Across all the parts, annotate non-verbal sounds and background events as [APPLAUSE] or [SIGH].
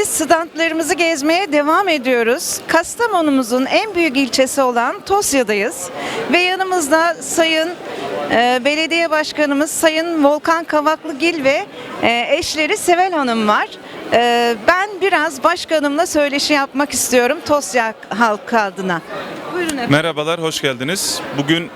biz standlarımızı gezmeye devam ediyoruz. Kastamonumuzun en büyük ilçesi olan Tosya'dayız. Ve yanımızda Sayın e, Belediye Başkanımız Sayın Volkan Kavaklıgil ve e, eşleri Sevel Hanım var. E, ben biraz başkanımla söyleşi yapmak istiyorum Tosya halkı adına. Buyurun efendim. Merhabalar, hoş geldiniz. Bugün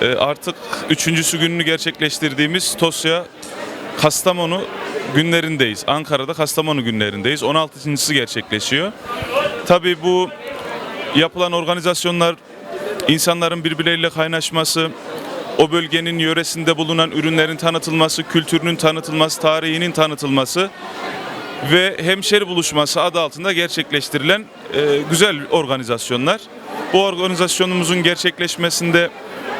e, artık üçüncüsü gününü gerçekleştirdiğimiz Tosya Kastamonu günlerindeyiz. Ankara'da Kastamonu günlerindeyiz. 16.sı gerçekleşiyor. Tabii bu yapılan organizasyonlar insanların birbirleriyle kaynaşması, o bölgenin yöresinde bulunan ürünlerin tanıtılması, kültürünün tanıtılması, tarihinin tanıtılması ve hemşeri buluşması adı altında gerçekleştirilen e, güzel organizasyonlar. Bu organizasyonumuzun gerçekleşmesinde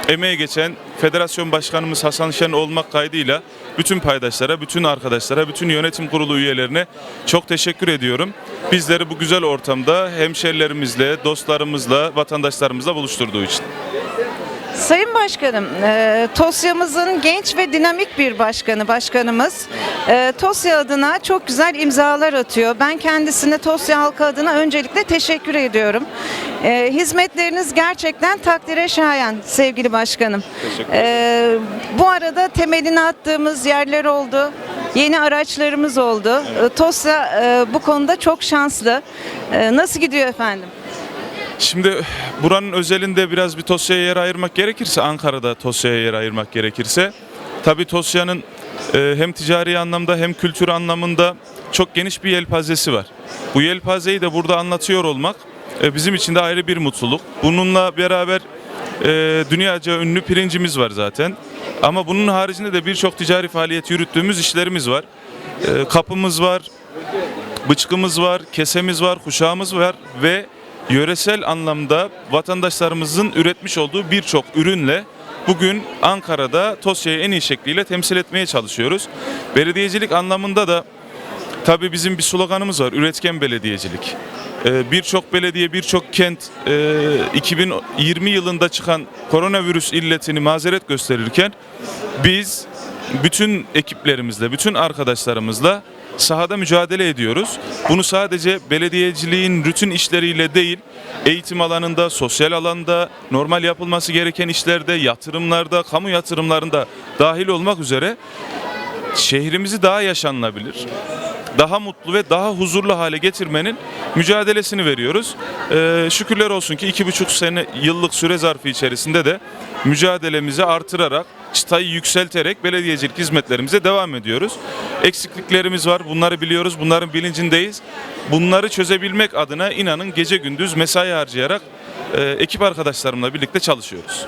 emeği geçen Federasyon Başkanımız Hasan Şen olmak kaydıyla bütün paydaşlara, bütün arkadaşlara, bütün yönetim kurulu üyelerine çok teşekkür ediyorum. Bizleri bu güzel ortamda hemşerilerimizle, dostlarımızla, vatandaşlarımızla buluşturduğu için. Sayın Başkanım, e, TOSYA'mızın genç ve dinamik bir başkanı, başkanımız. E, TOSYA adına çok güzel imzalar atıyor. Ben kendisine TOSYA halkı adına öncelikle teşekkür ediyorum. E, hizmetleriniz gerçekten takdire şayan sevgili başkanım. E, bu arada temelini attığımız yerler oldu. Yeni araçlarımız oldu. E, TOSYA e, bu konuda çok şanslı. E, nasıl gidiyor efendim? Şimdi buranın özelinde biraz bir Tosya'ya yer ayırmak gerekirse, Ankara'da Tosya'ya yer ayırmak gerekirse, tabii Tosya'nın e, hem ticari anlamda hem kültür anlamında çok geniş bir yelpazesi var. Bu yelpazeyi de burada anlatıyor olmak bizim için de ayrı bir mutluluk. Bununla beraber e, dünyaca ünlü pirincimiz var zaten. Ama bunun haricinde de birçok ticari faaliyet yürüttüğümüz işlerimiz var. E, kapımız var, bıçkımız var, kesemiz var, kuşağımız var ve yöresel anlamda vatandaşlarımızın üretmiş olduğu birçok ürünle bugün Ankara'da Tosya'yı en iyi şekliyle temsil etmeye çalışıyoruz. Belediyecilik anlamında da tabii bizim bir sloganımız var, üretken belediyecilik. Ee, Birçok belediye, birçok kent e, 2020 yılında çıkan koronavirüs illetini mazeret gösterirken biz bütün ekiplerimizle, bütün arkadaşlarımızla sahada mücadele ediyoruz. Bunu sadece belediyeciliğin rutin işleriyle değil, eğitim alanında, sosyal alanda, normal yapılması gereken işlerde, yatırımlarda, kamu yatırımlarında dahil olmak üzere şehrimizi daha yaşanılabilir, daha mutlu ve daha huzurlu hale getirmenin mücadelesini veriyoruz. Ee, şükürler olsun ki iki buçuk sene yıllık süre zarfı içerisinde de mücadelemizi artırarak, çıtayı yükselterek belediyecilik hizmetlerimize devam ediyoruz. Eksikliklerimiz var, bunları biliyoruz, bunların bilincindeyiz. Bunları çözebilmek adına inanın gece gündüz mesai harcayarak e, ekip arkadaşlarımla birlikte çalışıyoruz.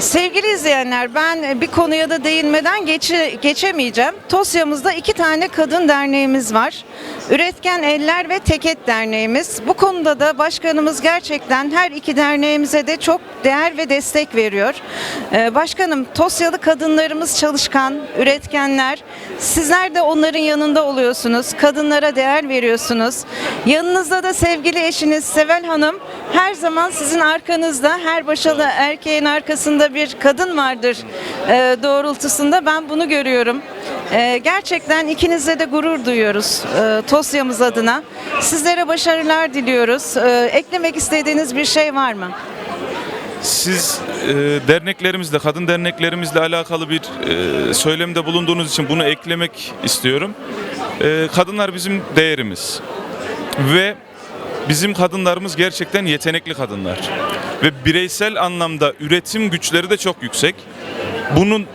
Sevgili izleyenler ben bir konuya da değinmeden geçe, geçemeyeceğim. Tosya'mızda iki tane kadın derneğimiz var. Üretken Eller ve Teket Derneğimiz. Bu konuda da başkanımız gerçekten her iki derneğimize de çok değer ve destek veriyor. Ee, başkanım Tosyalı kadınlarımız çalışkan, üretkenler. Sizler de onların yanında oluyorsunuz. Kadınlara değer veriyorsunuz. Yanınızda da sevgili eşiniz Sevel Hanım her zaman sizin arkanızda her başarılı erkeğin arkasında bir kadın vardır e, doğrultusunda ben bunu görüyorum. E, gerçekten ikinizle de gurur duyuyoruz e, Tosya'mız adına. Sizlere başarılar diliyoruz. E, eklemek istediğiniz bir şey var mı? Siz e, derneklerimizle, kadın derneklerimizle alakalı bir e, söylemde bulunduğunuz için bunu eklemek istiyorum. E, kadınlar bizim değerimiz ve bizim kadınlarımız gerçekten yetenekli kadınlar ve bireysel anlamda üretim güçleri de çok yüksek. Bunun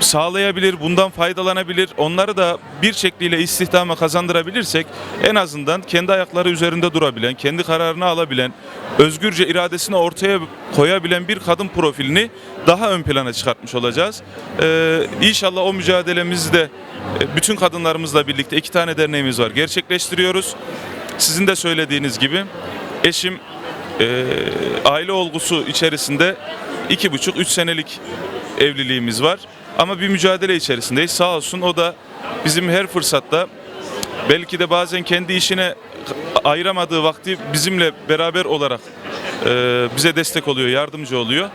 sağlayabilir, bundan faydalanabilir, onları da bir şekliyle istihdama kazandırabilirsek en azından kendi ayakları üzerinde durabilen, kendi kararını alabilen, özgürce iradesini ortaya koyabilen bir kadın profilini daha ön plana çıkartmış olacağız. Ee, inşallah o mücadelemizi de e, bütün kadınlarımızla birlikte iki tane derneğimiz var gerçekleştiriyoruz. Sizin de söylediğiniz gibi eşim e, aile olgusu içerisinde iki buçuk, üç senelik evliliğimiz var. Ama bir mücadele içerisindeyiz. Sağ olsun o da bizim her fırsatta belki de bazen kendi işine ayıramadığı vakti bizimle beraber olarak e, bize destek oluyor, yardımcı oluyor.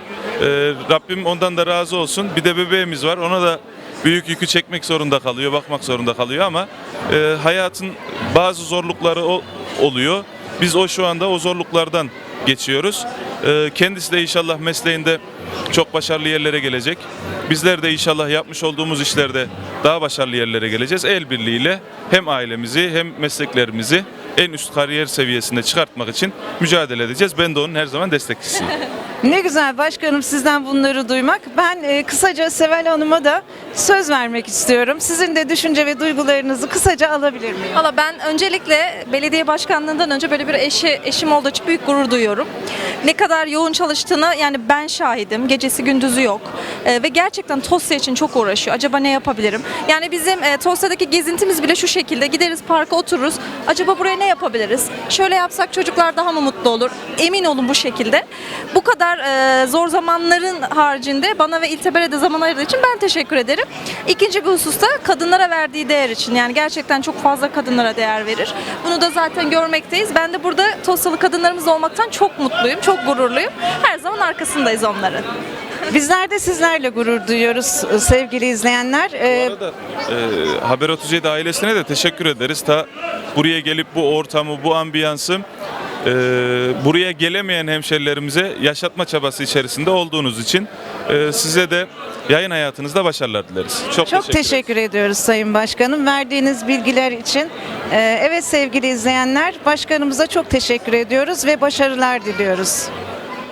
E, Rabbim ondan da razı olsun. Bir de bebeğimiz var. Ona da büyük yükü çekmek zorunda kalıyor, bakmak zorunda kalıyor ama e, hayatın bazı zorlukları o- oluyor. Biz o şu anda o zorluklardan geçiyoruz. Ee, kendisi de inşallah mesleğinde çok başarılı yerlere gelecek. Bizler de inşallah yapmış olduğumuz işlerde daha başarılı yerlere geleceğiz. El birliğiyle hem ailemizi hem mesleklerimizi en üst kariyer seviyesinde çıkartmak için mücadele edeceğiz. Ben de onun her zaman destekçisiyim. [LAUGHS] Ne güzel başkanım sizden bunları duymak. Ben e, kısaca Seval Hanım'a da söz vermek istiyorum. Sizin de düşünce ve duygularınızı kısaca alabilir miyim? Valla ben öncelikle belediye başkanlığından önce böyle bir eşi, eşim olduğu için büyük gurur duyuyorum. Ne kadar yoğun çalıştığını yani ben şahidim. Gecesi gündüzü yok. Ee, ve gerçekten Tosya için çok uğraşıyor. Acaba ne yapabilirim? Yani bizim e, Tosya'daki gezintimiz bile şu şekilde. Gideriz parka otururuz. Acaba buraya ne yapabiliriz? Şöyle yapsak çocuklar daha mı mutlu olur? Emin olun bu şekilde. Bu kadar e, zor zamanların haricinde bana ve İlteber'e de zaman ayırdığı için ben teşekkür ederim. İkinci bir hususta kadınlara verdiği değer için. Yani gerçekten çok fazla kadınlara değer verir. Bunu da zaten görmekteyiz. Ben de burada Tosyalı kadınlarımız olmaktan çok mutluyum, çok gururluyum. Her zaman arkasındayız onların. Bizler de sizlerle gurur duyuyoruz sevgili izleyenler. Bu arada e, Haber 37 ailesine de teşekkür ederiz. Ta buraya gelip bu ortamı, bu ambiyansı e, buraya gelemeyen hemşerilerimize yaşatma çabası içerisinde olduğunuz için size de yayın hayatınızda başarılar dileriz. Çok, Çok teşekkür, ediyoruz Sayın Başkanım verdiğiniz bilgiler için. Ee, evet sevgili izleyenler, başkanımıza çok teşekkür ediyoruz ve başarılar diliyoruz.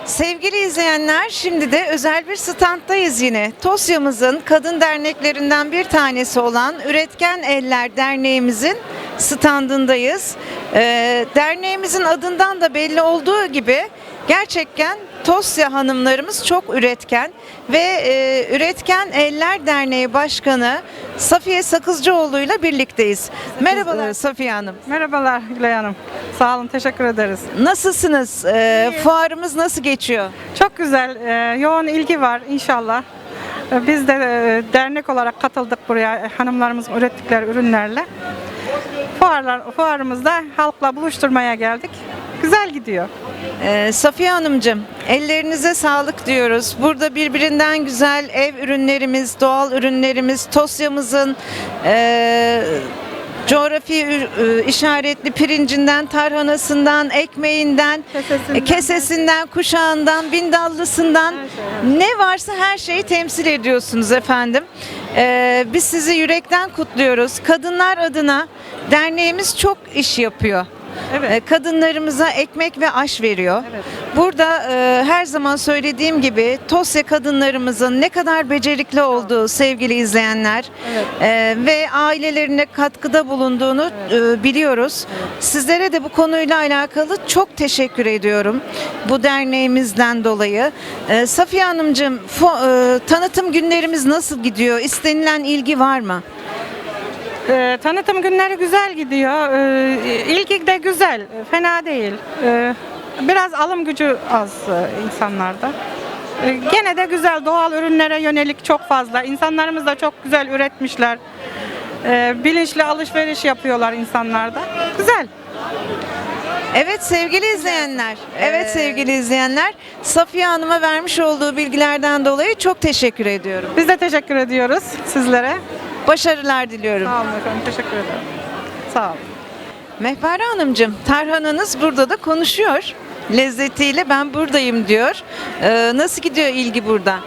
Sevgili izleyenler, şimdi de özel bir standdayız yine. Tosya'mızın kadın derneklerinden bir tanesi olan Üretken Eller Derneğimizin standındayız. Ee, derneğimizin adından da belli olduğu gibi gerçekten Tosya hanımlarımız çok üretken ve e, Üretken Eller Derneği Başkanı Safiye Sakızcıoğlu ile birlikteyiz. Merhabalar Safiye Hanım. Merhabalar Gülay Hanım. Sağ olun, teşekkür ederiz. Nasılsınız? Ee, fuarımız nasıl geçiyor? Çok güzel, e, yoğun ilgi var inşallah. E, Biz de e, dernek olarak katıldık buraya e, hanımlarımızın ürettikleri ürünlerle. Fuarlar, fuarımızda halkla buluşturmaya geldik. Güzel gidiyor. Ee, Safiye Hanımcığım, ellerinize sağlık diyoruz. Burada birbirinden güzel ev ürünlerimiz, doğal ürünlerimiz, Tosya'mızın e, coğrafi e, işaretli pirincinden, tarhanasından, ekmeğinden, Kesesinden. e, kesesinden, kuşağından, bindallısından ne varsa her şeyi temsil ediyorsunuz efendim. Ee, biz sizi yürekten kutluyoruz. Kadınlar adına derneğimiz çok iş yapıyor. Evet. Ee, kadınlarımıza ekmek ve aş veriyor. Evet. Burada e, her zaman söylediğim gibi Tosya kadınlarımızın ne kadar becerikli olduğu sevgili izleyenler Evet. e, ve ailelerine katkıda bulunduğunu e, biliyoruz. Sizlere de bu konuyla alakalı çok teşekkür ediyorum bu derneğimizden dolayı. E, Safiye Hanımcığım fo- e, tanıtım günlerimiz nasıl gidiyor? İstenilen ilgi var mı? E, tanıtım günleri güzel gidiyor. E, ilgi de güzel, e, fena değil. E, biraz alım gücü az e, insanlarda. E, gene de güzel doğal ürünlere yönelik çok fazla. İnsanlarımız da çok güzel üretmişler. E, bilinçli alışveriş yapıyorlar insanlarda. Güzel. Evet sevgili izleyenler. Evet sevgili izleyenler. Safiye Hanım'a vermiş olduğu bilgilerden dolayı çok teşekkür ediyorum. Biz de teşekkür ediyoruz sizlere. Başarılar diliyorum. Sağ olun efendim, teşekkür ederim. Sağ olun. Mehpare Hanımcığım, tarhananız burada da konuşuyor. Lezzetiyle ben buradayım diyor. Ee, nasıl gidiyor ilgi burada?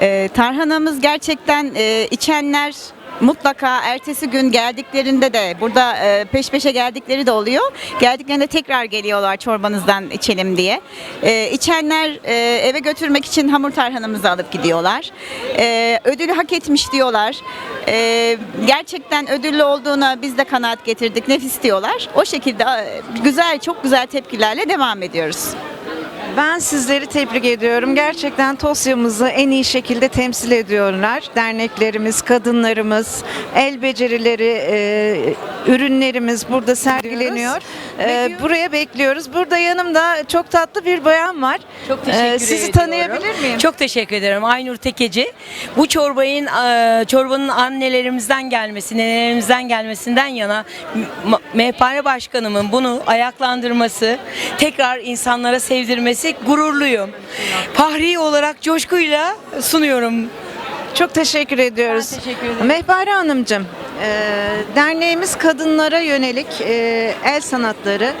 Ee, tarhanamız gerçekten e, içenler mutlaka ertesi gün geldiklerinde de burada e, peş peşe geldikleri de oluyor. Geldiklerinde tekrar geliyorlar çorbanızdan içelim diye. E, içenler e, eve götürmek için hamur tarhanamızı alıp gidiyorlar. E, ödülü hak etmiş diyorlar. E, gerçekten ödüllü olduğuna biz de kanaat getirdik. Nefis diyorlar. O şekilde güzel, çok güzel tepkilerle devam ediyoruz. Ben sizleri tebrik ediyorum. Gerçekten Tosya'mızı en iyi şekilde temsil ediyorlar. Derneklerimiz, kadınlarımız, el becerileri, e, ürünlerimiz burada sergileniyor. E, buraya bekliyoruz. Burada yanımda çok tatlı bir bayan var. Çok teşekkür E, Sizi ediyorum. tanıyabilir miyim? Çok teşekkür ederim. Aynur Tekeci. Bu çorbayın e, çorbanın annelerimizden gelmesi, nenelerimizden gelmesinden yana M- Mehpare Başkanımın bunu ayaklandırması, tekrar insanlara sevdirmesi gururluyum. Fahri olarak coşkuyla sunuyorum. Çok teşekkür ediyoruz. Ben teşekkür ederim. Mehpare Hanımcığım, Ee, derneğimiz kadınlara yönelik e, el sanatları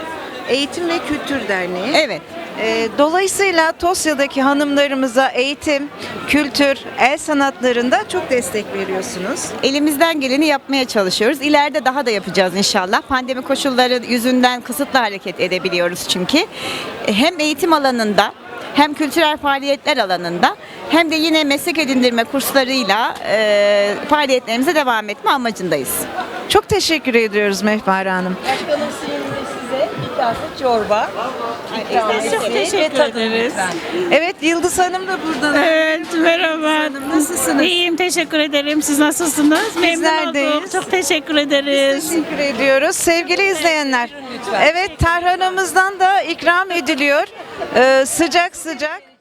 Eğitim ve Kültür Derneği. Evet. Ee, dolayısıyla Tosya'daki hanımlarımıza eğitim, kültür, el sanatlarında çok destek veriyorsunuz. Elimizden geleni yapmaya çalışıyoruz. İleride daha da yapacağız inşallah. Pandemi koşulları yüzünden kısıtlı hareket edebiliyoruz çünkü. Hem eğitim alanında hem kültürel faaliyetler alanında hem de yine meslek edindirme kurslarıyla e, faaliyetlerimize devam etme amacındayız. Çok teşekkür ediyoruz Mehpare Hanım. Başkanım size bir kase çorba. Çok teşekkür ederiz. Evet Yıldız Hanım da burada. Evet, merhaba. Nasılsınız? İyiyim, teşekkür ederim. Siz nasılsınız? Memnun oldum. Çok teşekkür ederiz. Teşekkür ediyoruz. Sevgili izleyenler. Evet tarhanamızdan da ikram ediliyor. Ee, sıcak sıcak.